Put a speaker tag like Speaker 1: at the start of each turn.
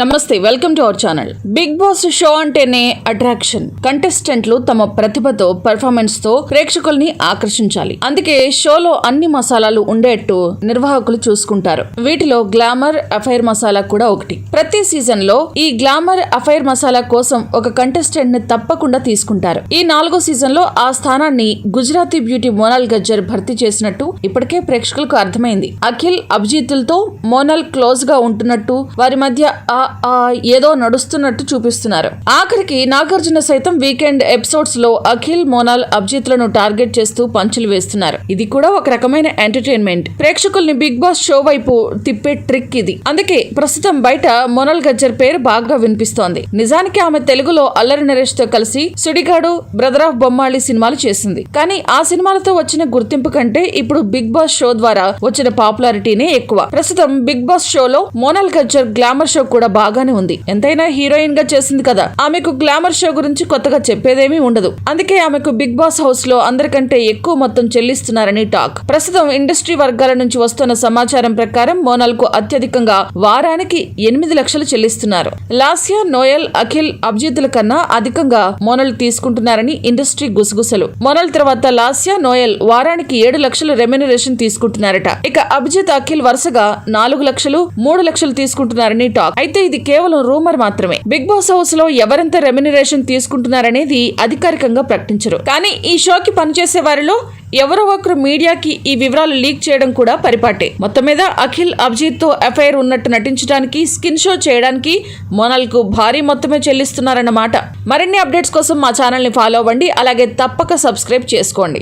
Speaker 1: నమస్తే welcome to our channel. Bigg Boss show అంటేనే attraction. కంటెస్టెంట్లు తమ ప్రతిభతో పెర్ఫార్మెన్స్తో ప్రేక్షకుల్ని ఆకర్షించాలి. అందుకే షోలో అన్ని మసాలాలు ఉండేట్టు నిర్వాహకులు చూసుకుంటారు. వీటిలో గ్లామర్ అఫైర్ మసాలా కూడా ఒకటి. ప్రతి సీజన్లో ఈ గ్లామర్ అఫైర్ మసాలా కోసం ఒక కంటెస్టెంట్ని తప్పకుండా తీసుకుంటారు. ఈ నాలుగో సీజన్లో ఆ స్థానాన్ని గుజరాతీ బ్యూటీ మోనాల్ గజ్జర్ భర్తీ చేసినట్టు ఇప్పటికే ప్రేక్షకులకు అర్థమైంది. అఖిల్ అభిజిత్తులతో మోనాల్ క్లోజ్గా ఉంటున్నట్టు వారి మధ్య ఆ ఏదో నడుస్తున్నట్టు చూపిస్తున్నారు. ఆఖరికి నాగార్జున సైతం వీకెండ్ ఎపిసోడ్స్లో అఖిల్ మోనాల్ అభిజిత్లను టార్గెట్ చేస్తూ పంచులు వేస్తున్నారు. ఇది కూడా ఒక రకమైన ఎంటర్టైన్మెంట్. ప్రేక్షకుల్ని బిగ్ బాస్ షో వైపు తిప్పే ట్రిక్ ఇది. అందుకే ప్రస్తుతం బయట మోనల్ గజ్జర్ పేరు బాగా వినిపిస్తోంది. నిజానికి ఆమె తెలుగులో అల్లరి నరేష్తో కలిసి సుడిగాడు బ్రదర్ ఆఫ్ బొమ్మాళి సినిమాలు చేసింది. కానీ ఆ సినిమాలతో వచ్చిన గుర్తింపు కంటే ఇప్పుడు బిగ్ బాస్ షో ద్వారా వచ్చిన పాపులారిటీనే ఎక్కువ. ప్రస్తుతం బిగ్ బాస్ షోలో మోనల్ గజ్జర్ గ్లామర్ షో కూడా బాగానే ఉంది. ఎంతైనా హీరోయిన్గా చేసింది కదా. ఆమెకు గ్లామర్ షో గురించి కొత్తగా చెప్పేదేమీ ఉండదు. అందుకే ఆమెకు బిగ్ బాస్ హౌస్లో అందరికంటే ఎక్కువ మొత్తం చెల్లిస్తున్నారని టాక్. ప్రస్తుతం ఇండస్ట్రీ వర్గాల నుంచి వస్తున్న సమాచారం ప్రకారం మోనల్కు అత్యధికంగా వారానికి ఎనిమిది లక్షలు చెల్లిస్తున్నారు. లాస్యా నోయల్ అఖిల్ అభిజిత్ల కన్నా అధికంగా మోనల్ తీసుకుంటున్నారని ఇండస్ట్రీ గుసగుసలు. మోనల్ తర్వాత లాస్యా నోయల్ వారానికి ఏడు లక్షలు రెమ్యునరేషన్ తీసుకుంటున్నారట. ఇక అభిజిత్ అఖిల్ వరుసగా నాలుగు లక్షలు మూడు లక్షలు తీసుకుంటున్నారని టాక్. అయితే ఇది కేవలం రూమర్ మాత్రమే. బిగ్ బాస్ హౌస్లో ఎవరెంత రెమ్యునరేషన్ తీసుకుంటున్నారనేది అధికారికంగా ప్రకటించరు. కానీ ఈ షోకి పనిచేసే వారిలో ఎవరో ఒకరు మీడియాకి ఈ వివరాలు లీక్ చేయడం కూడా పరిపాటే. మొత్తం మీద అఖిల్ అభిజిత్తో ఎఫ్ఐఆర్ ఉన్నట్టు నటించడానికి స్కిన్ షో చేయడానికి మోనల్కు భారీ మొత్తమే చెల్లిస్తున్నారన్నమాట. మరిన్ని అప్డేట్స్ కోసం మా ఛానల్ని ఫాలో అవ్వండి. అలాగే తప్పక సబ్స్క్రైబ్ చేసుకోండి.